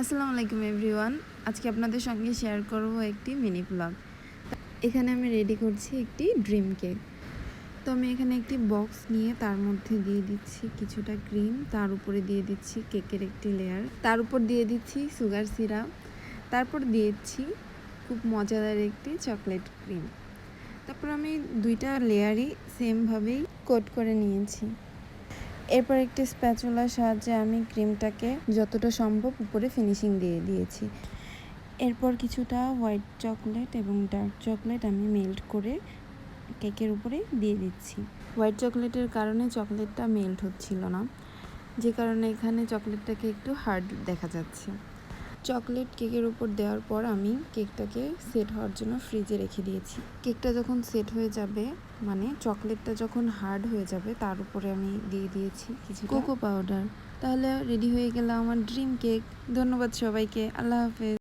আসসালামু আলাইকুম এভরিওয়ান। আজকে আপনাদের সঙ্গে শেয়ার করব একটি মিনি ব্লগ এখানে আমি রেডি করছি একটি ড্রিম কেক তো আমি এখানে একটি বক্স নিয়ে তার মধ্যে দিয়ে দিচ্ছি কিছুটা ক্রিম তার উপরে দিয়ে দিচ্ছি কেকের একটি লেয়ার তার উপর দিয়ে দিচ্ছি সুগার সিরাপ তারপর দিয়েছি খুব মজাদার একটি চকলেট ক্রিম তারপর আমি দুইটা লেয়ারই সেমভাবেই কোট করে নিয়েছি। এরপর একটি স্প্যাচুলার সাহায্যে আমি ক্রিমটাকে যতটা সম্ভব উপরে ফিনিশিং দিয়ে দিয়েছি। এরপর কিছুটা হোয়াইট চকলেট এবং ডার্ক চকলেট আমি মেল্ট করে কেকের উপরে দিয়ে দিচ্ছি। হোয়াইট চকলেটের কারণে চকলেটটা মেল্ট হচ্ছিল না, যে কারণে এখানে চকলেটটাকে একটু হার্ড দেখা যাচ্ছে। চকলেট কেকের উপর দেওয়ার পর আমি কেকটাকে সেট হওয়ার জন্য ফ্রিজে রেখে দিয়েছি। কেকটা যখন সেট হয়ে যাবে মানে চকলেটটা যখন হার্ড হয়ে যাবে, তার উপরে আমি দিয়ে দিয়েছি কিছু কোকো পাউডার। তাহলে রেডি হয়ে গেল আমার ড্রিম কেক। ধন্যবাদ সবাইকে। আল্লাহ হাফেজ।